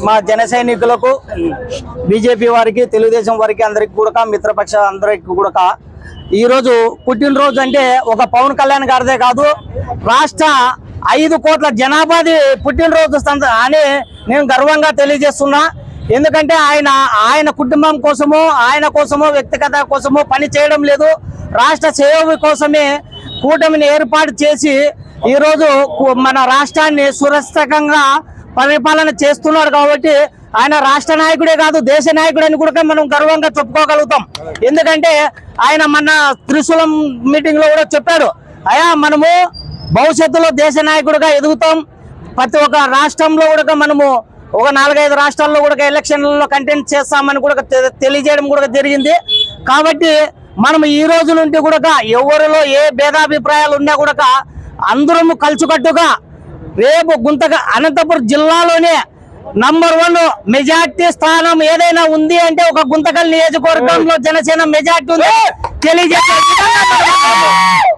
మా జన సైనికులకు బీజేపీ వారికి తెలుగుదేశం వారికి అందరికి కూడా మిత్రపక్ష అందరికి కూడా ఈరోజు పుట్టినరోజు అంటే ఒక పవన్ కళ్యాణ్ గారిదే కాదు రాష్ట్ర ఐదు కోట్ల జనాభాది పుట్టినరోజు అని నేను గర్వంగా తెలియజేస్తున్నా. ఎందుకంటే ఆయన ఆయన కుటుంబం కోసము ఆయన కోసము వ్యక్తిగత కోసమో పని చేయడం లేదు. రాష్ట్ర సేవ కోసమే కూటమిని ఏర్పాటు చేసి ఈరోజు మన రాష్ట్రాన్ని సురక్షితంగా పరిపాలన చేస్తున్నాడు కాబట్టి ఆయన రాష్ట్ర నాయకుడే కాదు దేశ నాయకుడు అని కూడా మనం గర్వంగా చెప్పుకోగలుగుతాం. ఎందుకంటే ఆయన మన త్రిశూలం మీటింగ్లో కూడా చెప్పాడు అయా మనము భవిష్యత్తులో దేశ నాయకుడిగా ఎదుగుతాం. ప్రతి ఒక్క రాష్ట్రంలో కూడా మనము ఒక నాలుగైదు రాష్ట్రాల్లో కూడా ఎలక్షన్లలో కంటెంట్ చేస్తామని కూడా తె- తెలియజేయడం కూడా జరిగింది. కాబట్టి మనం ఈ రోజు నుండి కూడా ఎవరిలో ఏ భేదాభిప్రాయాలు ఉన్నా కూడా అందరము కలుచుకట్టుగా రేపు గుంతక అనంతపురం జిల్లాలోనే నంబర్ వన్ మెజార్టీ స్థానం ఏదైనా ఉంది అంటే ఒక గుంతకల్ నియోజకవర్గంలో జనసేన మెజార్టీ ఉంది. తెలియజేసే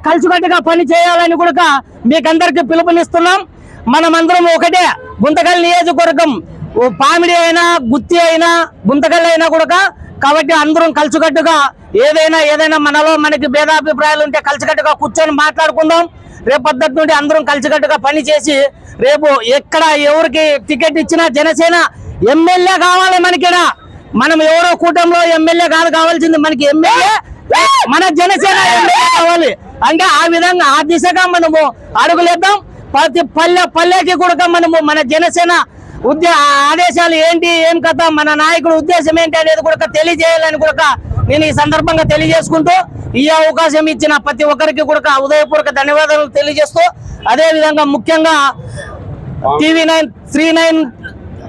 కలిసికట్టుగా పని చేయాలని కూడా మీకందరికి పిలుపునిస్తున్నాం. మనమందరం ఒకటే గుంతకల్ నియోజకవర్గం. పామిడి అయినా గుత్తి అయినా గుంతకల్ అయినా కూడా కాబట్టి అందరం కలిసికట్టుగా ఏదైనా ఏదైనా మనలో మనకి భేదాభిప్రాయాలు ఉంటే కలిసికట్టుగా కూర్చొని మాట్లాడుకుందాం. రేపు నుండి అందరం కలిసికట్టుగా పని చేసి రేపు ఎక్కడ ఎవరికి టికెట్ ఇచ్చినా జనసేన ఎమ్మెల్యే కావాలి మనకిడ. మనం ఎవరో కూటమిలో ఎమ్మెల్యే కాదు కావాల్సింది మనకి ఎమ్మెల్యే. మన జనసేన ఎమ్మెల్యే కావాలి. అంటే ఆ విధంగా ఆ దిశగా మనము అడుగులేద్దాం. ప్రతి పల్లె పల్లెకి కూడా మనము మన జనసేన ఉద్దే ఆదేశాలు ఏంటి ఏం కథ మన నాయకుడు ఉద్దేశం ఏంటి అనేది కూడా తెలియజేయాలని కూడా నేను ఈ సందర్భంగా తెలియజేసుకుంటూ ఈ అవకాశం ఇచ్చిన ప్రతి ఒక్కరికి కూడా ఉదయపూర్వక ధన్యవాదాలు తెలియజేస్తూ అదే విధంగా ముఖ్యంగా TV nine three nine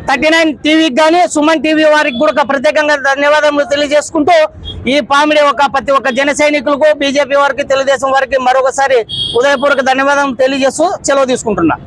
thirty nine టీవీకి కానీ సుమన్ టీవీ వారికి కూడా ప్రత్యేకంగా ధన్యవాదాలు తెలియజేసుకుంటూ ఈ పామిడి ఒక ప్రతి ఒక్క జన సైనికులకు బీజేపీ వారికి తెలుగుదేశం వారికి మరొకసారి ఉదయపూర్వక ధన్యవాదాలు తెలియజేస్తూ సెలవు తీసుకుంటున్నా.